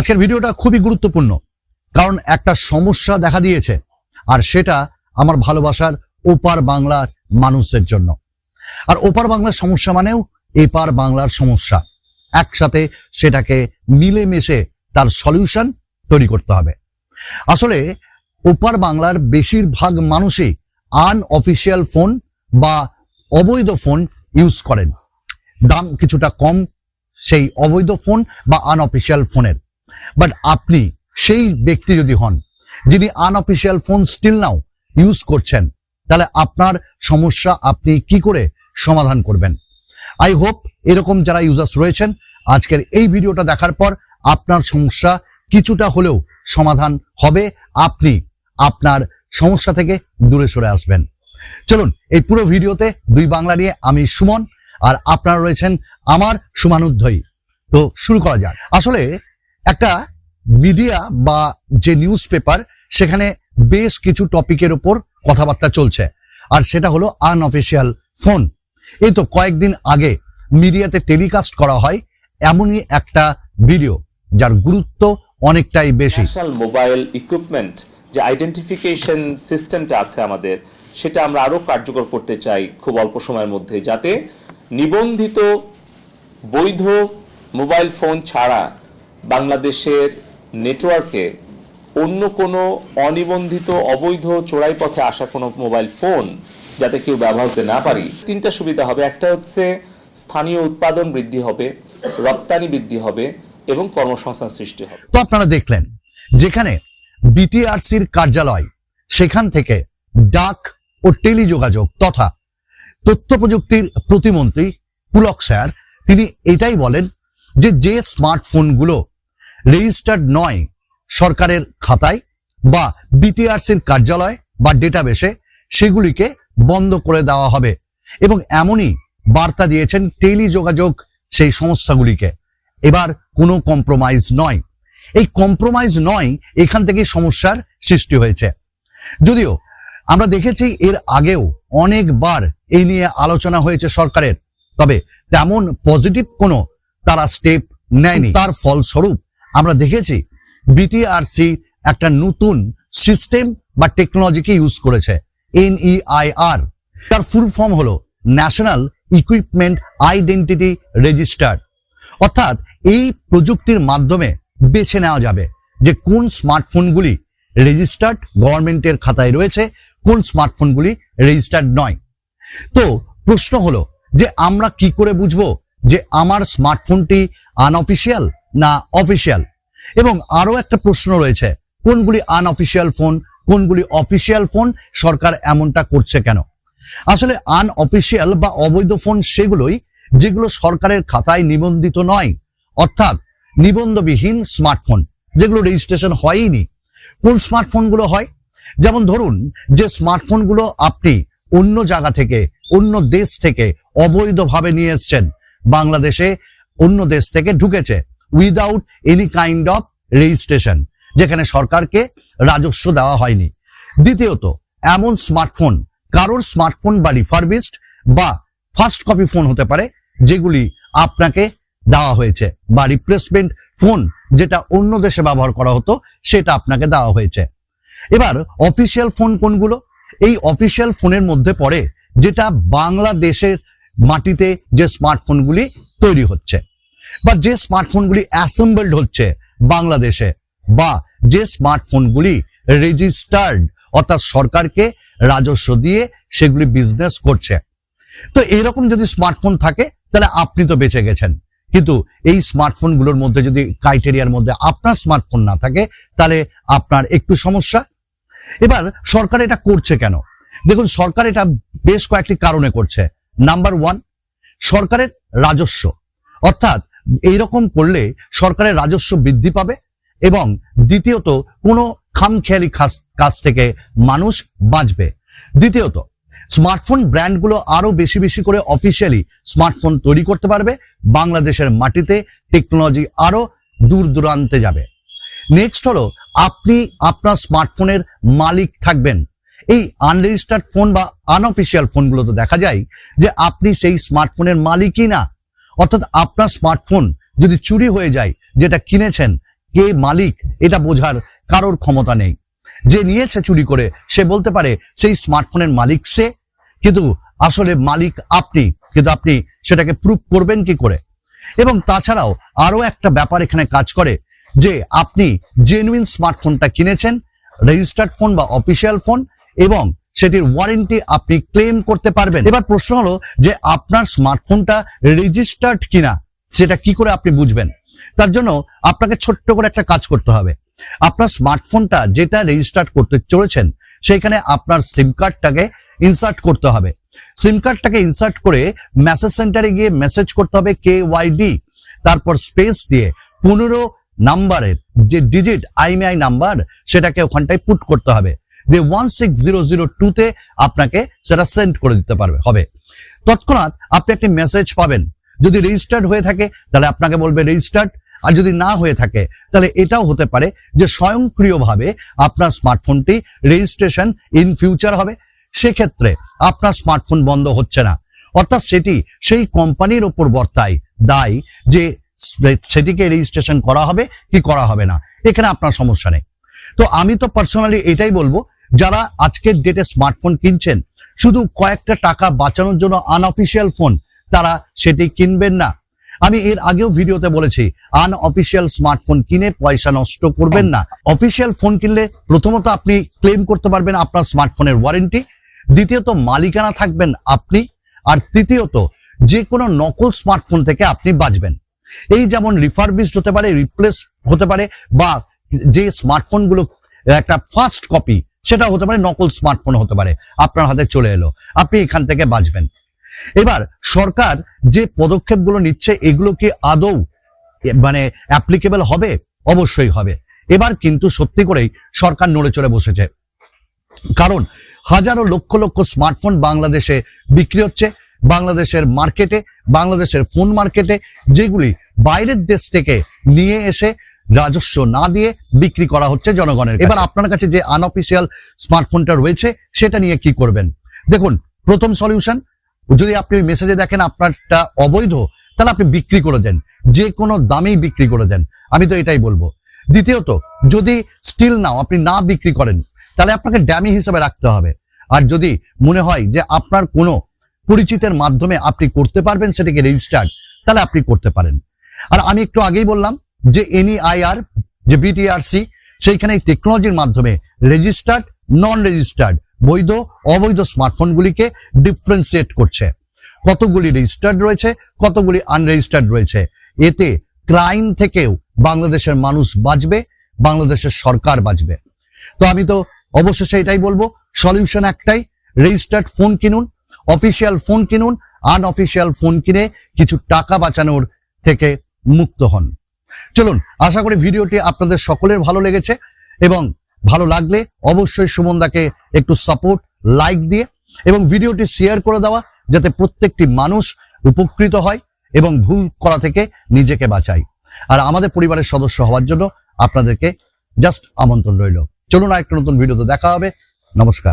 আজকের ভিডিওটা খুবই গুরুত্বপূর্ণ, কারণ একটা সমস্যা দেখা দিয়েছে, আর সেটা আমার ভালোবাসার ওপার বাংলার মানুষদের জন্য। আর ওপার বাংলার সমস্যা মানেও এপার বাংলার সমস্যা। একসাথে সেটাকে মিলেমিশে তার সলিউশন তৈরি করতে হবে। আসলে ওপার বাংলার বেশিরভাগ মানুষই আনঅফিসিয়াল ফোন বা অবৈধ ফোন ইউজ করেন। দাম কিছুটা কম, সেই অবৈধ ফোন বা আনঅফিসিয়াল ফোনের বাট আপনি সেই ব্যক্তি যদি হন, যিনি unofficial phone still now use করছেন, তাহলে আপনার সমস্যা আপনি কি করে সমাধান করবেন? আই হোপ এরকম যারা ইউজার্স রয়েছেন, আজকের এই ভিডিওটা দেখার পর আপনার সমস্যা কিছুটা হলেও সমাধান হবে। আপনি আপনার সমস্যা থেকে দূরে সরে আসবেন। চলুন, এই পুরো ভিডিওতে দুই বাংলা নিয়ে আমি সুমন, আর আপনারা রয়েছেন আমার সুমানুধ্বয়ী তো শুরু করা যাক। আসলে একটা মিডিয়া বা যে নিউজ পেপার সেখানে বেশ কিছু টপিকের উপর কথাবার্তা চলছে। আর সেটা হলো আনঅফিসিয়াল ফোন এই তো কয়েকদিন আগে মিডিয়াতে টেলিকাস্ট করা হয় এমনই একটা ভিডিও যার গুরুত্ব অনেকটাই বেশি। মোবাইল ইকুইপমেন্ট যে আইডেন্টিফিকেশন সিস্টেমটা আছে আমাদের, সেটা আমরা আরও কার্যকর করতে চাই খুব অল্প সময়ের মধ্যে, যাতে নিবন্ধিত বৈধ মোবাইল ফোন ছাড়া বাংলাদেশের নেটওয়ার্কে অন্য কোনো অনিবন্ধিত অবৈধ চোরাই পথে আসা কোনো মোবাইল ফোন যাতে কেউ ব্যবহার করতে না পারি, তিনটা সুবিধা হবে। একটা হচ্ছে স্থানীয় উৎপাদন বৃদ্ধি হবে, রপ্তানি বৃদ্ধি হবে এবং কর্মসংস্থান সৃষ্টি হবে। তো আপনারা দেখলেন, যেখানে বিটিআরসির কার্যালয়, সেখান থেকে ডাক ও টেলিযোগাযোগ তথা তথ্য প্রযুক্তির প্রতিমন্ত্রী পুলক স্যার, তিনি এটাই বলেন যে যে স্মার্টফোনগুলো রেজিস্টার্ড নয় সরকারের খাতায় বা বিটিআরসির কার্যালয় বা ডেটাবেসে সেগুলিকে বন্ধ করে দেওয়া হবে। এবং এমনই বার্তা দিয়েছেন টেলিযোগাযোগ সেই সংস্থাগুলিকে। এবার কোনো কম্প্রোমাইজ নয়। এই কম্প্রোমাইজ নয় এখান থেকে সমস্যার সৃষ্টি হয়েছে। যদিও আমরা দেখেছি এর আগেও অনেকবার এই নিয়ে আলোচনা হয়েছে সরকারের। তবে তেমন পজিটিভ কোনো তারা স্টেপ নেয়নি। তার ফলস্বরূপ আমরা দেখেছি বিটিআরসি একটা নতুন সিস্টেম বা টেকনোলজিকে ইউজ করেছে এনইআইআর তার ফুল ফর্ম হলো ন্যাশনাল ইকুইপমেন্ট আইডেন্টিটি রেজিস্টার অর্থাৎ এই প্রযুক্তির মাধ্যমে বেছে নেওয়া যাবে যে কোন স্মার্টফোনগুলি রেজিস্টার্ড গভর্নমেন্টের খাতায় রয়েছে, কোন স্মার্টফোনগুলি রেজিস্টার্ড নয়। তো প্রশ্ন হলো যে আমরা কি করে বুঝব যে আমার স্মার্টফোনটি আনঅফিসিয়াল না অফিসিয়াল? এবং আরও একটা প্রশ্ন রয়েছে, কোনগুলি আনঅফিসিয়াল ফোন কোনগুলি অফিসিয়াল ফোন সরকার এমনটা করছে কেন? আসলে আনঅফিসিয়াল বা অবৈধ ফোন সেগুলোই যেগুলো সরকারের খাতায় নিবন্ধিত নয়, অর্থাৎ নিবন্ধবিহীন স্মার্টফোন যেগুলো রেজিস্ট্রেশন হয়ইনি। কোন স্মার্টফোনগুলো হয়? যেমন ধরুন, যে স্মার্টফোনগুলো আপনি অন্য জায়গা থেকে, অন্য দেশ থেকে অবৈধভাবে নিয়ে এসছেন, বাংলাদেশে অন্য দেশ থেকে ঢুকেছে without any kind of registration যেখানে সরকারকে রাজস্ব দেওয়া হয়নি। দ্বিতীয়ত, এমন স্মার্টফোন কারোর স্মার্টফোন বা রিফারবিস্ট বা ফার্স্ট কপি ফোন হতে পারে, যেগুলি আপনাকে দেওয়া হয়েছে, বা রিপ্লেসমেন্ট ফোন যেটা অন্য দেশে ব্যবহার করা হতো, সেটা আপনাকে দেওয়া হয়েছে। এবার অফিসিয়াল ফোন কোনগুলো? এই অফিসিয়াল ফোনের মধ্যে পড়ে, যেটা বাংলাদেশের মাটিতে যে স্মার্টফোনগুলি তৈরি হচ্ছে। বা যে স্মার্টফোনগুলি অ্যাসেম্বলড হচ্ছে বাংলাদেশে বা যে স্মার্টফোনগুলি রেজিস্টার্ড অর্থাৎ সরকারকে রাজস্ব দিয়ে সেগুলি বিজনেস করছে। তো এরকম যদি স্মার্টফোন থাকে, তাহলে আপনি তো বেঁচে গেছেন। কিন্তু এই স্মার্টফোনগুলোর মধ্যে যদি ক্রাইটেরিয়ার মধ্যে আপনার স্মার্টফোন না থাকে, তাহলে আপনার একটু সমস্যা। এবার সরকার এটা করছে কেন? দেখুন, সরকার এটা বেশ কয়েকটি কারণে করছে। নাম্বার ওয়ান সরকারের রাজস্ব। অর্থাৎ এইরকম করলে সরকারের রাজস্ব বৃদ্ধি পাবে এবং দ্বিতীয়ত কোনো খামখেয়ালি কাজ থেকে মানুষ বাঁচবে। দ্বিতীয়ত, স্মার্টফোন ব্র্যান্ডগুলো আরও বেশি বেশি করে অফিসিয়ালি স্মার্টফোন তৈরি করতে পারবে। বাংলাদেশের মাটিতে টেকনোলজি আরও দূর দূরান্তে যাবে। নেক্সট হলো, আপনি আপনার স্মার্টফোনের মালিক থাকবেন। এই আনরেজিস্টার্ড ফোন বা আনঅফিসিয়াল ফোনগুলো তো দেখা যায় যে আপনি সেই স্মার্টফোনের মালিকই না। অর্থাৎ আপনার স্মার্টফোন যদি চুরি হয়ে যায়, যেটা কিনেছেন, কে মালিক, এটা বোঝার কারোর ক্ষমতা নেই। যে নিয়েছে চুরি করে, সে বলতে পারে, সেই স্মার্টফোনের মালিক সে। কিন্তু আসলে মালিক আপনি, কিন্তু আপনি সেটাকে প্রুভ করবেন কি করে? এবং তাছাড়াও আরও একটা ব্যাপার এখানে কাজ করে, যে আপনি জেনুইন স্মার্টফোনটা কিনেছেন রেজিস্টার্ড ফোন বা অফিসিয়াল ফোন এবং সেটির ওয়ারেন্টি আপনি ক্লেম করতে পারবেন। এবার প্রশ্ন হলো যে আপনার স্মার্টফোনটা রেজিস্টার্ড কিনা, সেটা কি করে আপনি বুঝবেন? তার জন্য আপনাকে ছোট্ট করে একটা কাজ করতে হবে। আপনার স্মার্টফোনটা যেটা রেজিস্টার্ড করতে চলেছেন, সেইখানে আপনার সিম কার্ডটাকে ইনসার্ট করতে হবে। সিম কার্ডটাকে ইনসার্ট করে মেসেজ সেন্টারে গিয়ে মেসেজ করতে হবে কে ওয়াইডি তারপর স্পেস দিয়ে পনেরো নাম্বারের যে ডিজিট আইএমআই নাম্বার সেটাকে ওখানটায় পুট করতে হবে। দিয়ে আপনাকে সেটা সেন্ড করে দিতে পারবে, হবে। তৎক্ষণাৎ আপনি একটি মেসেজ পাবেন। যদি রেজিস্টার্ড হয়ে থাকে, তাহলে আপনাকে বলবে রেজিস্টার্ড আর যদি না হয়ে থাকে, তাহলে এটাও হতে পারে যে স্বয়ংক্রিয়ভাবে আপনার স্মার্টফোনটি রেজিস্ট্রেশন ইন ফিউচার হবে। সেক্ষেত্রে আপনার স্মার্টফোন বন্ধ হচ্ছে না। অর্থাৎ সেটি সেই কোম্পানির ওপর বর্তায়, দায় যে সেটিকে রেজিস্ট্রেশন করা হবে কি করা হবে না। এখানে আপনার সমস্যা নেই। তো আমি তো পার্সোনালি এটাই বলব যারা আজকের ডেটে স্মার্টফোন কিনছেন, শুধু কয়েকটা টাকা বাঁচানোর জন্য আনঅফিসিয়াল ফোন তারা সেটি কিনবেন না। আমি এর আগেও ভিডিওতে বলেছি আনঅফিসিয়াল স্মার্টফোন কিনে পয়সা নষ্ট করবেন না। অফিসিয়াল ফোন কিনলে প্রথমত আপনি ক্লেম করতে পারবেন আপনার স্মার্টফোনের ওয়ারেন্টি দ্বিতীয়ত মালিকানা থাকবেন আপনি, আর তৃতীয়ত যে কোনো নকল স্মার্টফোন থেকে আপনি বাঁচবেন। এই যেমন রিফারবিশড হতে পারে রিপ্লেস হতে পারে, বা যে স্মার্টফোনগুলো একটা ফার্স্ট কপি সেটা হতে পারে, নকল স্মার্টফোন হতে পারে। আপনার হাতে চলে এলো। আপনি এখান থেকে বাঁচবেন। এবার সরকার যে পদক্ষেপগুলো নিচ্ছে, এগুলো কি আদৌ মানে অ্যাপ্লিকেবল হবে? অবশ্যই হবে। এবার কিন্তু সত্যি করেই সরকার নড়ে চড়ে বসেছে। কারণ হাজারো লক্ষ লক্ষ স্মার্টফোন বাংলাদেশে বিক্রি হচ্ছে, বাংলাদেশের মার্কেটে বাংলাদেশের ফোন মার্কেটে যেগুলি বাইরের দেশ থেকে নিয়ে এসে রাজস্ব না দিয়ে বিক্রি করা হচ্ছে জনগণের এবার আপনার কাছে যে আনঅফিসিয়াল স্মার্টফোনটা রয়েছে, সেটা নিয়ে কি করবেন? দেখুন, প্রথম সলিউশন যদি আপনি ওই মেসেজে দেখেন আপনারটা অবৈধ, তাহলে আপনি বিক্রি করে দেন। যে কোনো দামেই বিক্রি করে দেন। আমি তো এটাই বলব। দ্বিতীয়ত, যদি স্টিল নাও আপনি না বিক্রি করেন, তাহলে আপনাকে ড্যামি হিসেবে রাখতে হবে। আর যদি মনে হয় যে আপনার কোনো পরিচিতের মাধ্যমে আপনি করতে পারবেন, সেটাকে রেজিস্টার্ড তাহলে আপনি করতে পারেন। আর আমি একটু আগেই বললাম যে এনইআইআর যে বিটিআরসি সেইখানে টেকনোলজির মাধ্যমে রেজিস্টার্ড নন রেজিস্টার্ড বৈধ, অবৈধ স্মার্টফোনগুলিকে ডিফারেন্সিয়েট করছে। কতগুলি রেজিস্টার্ড রয়েছে, কতগুলি আনরেজিস্টার্ড রয়েছে। এতে ক্রাইম থেকেও বাংলাদেশের মানুষ বাঁচবে, বাংলাদেশের সরকার বাঁচবে। তো আমি তো অবশেষে এটাই বলব সলিউশন একটাই রেজিস্টার্ড ফোন কিনুন অফিসিয়াল ফোন কিনুন আনঅফিসিয়াল ফোন কিনে কিছু টাকা বাঁচানোর থেকে মুক্ত হন। চলুন, আশা করি ভিডিওটি আপনাদের সকলের ভালো লেগেছে এবং ভালো লাগলে অবশ্যই সুমনদাকে একটু সাপোর্ট লাইক দিয়ে এবং ভিডিওটি শেয়ার করে দেওয়া যাতে প্রত্যেকটি মানুষ উপকৃত হয় এবং ভুল করা থেকে নিজেকে বাঁচায়। আর আমাদের পরিবারের সদস্য হওয়ার জন্য আপনাদেরকে জাস্ট আমন্ত্রণ রইল। চলুন আর একটা নতুন ভিডিওতে দেখা হবে। নমস্কার।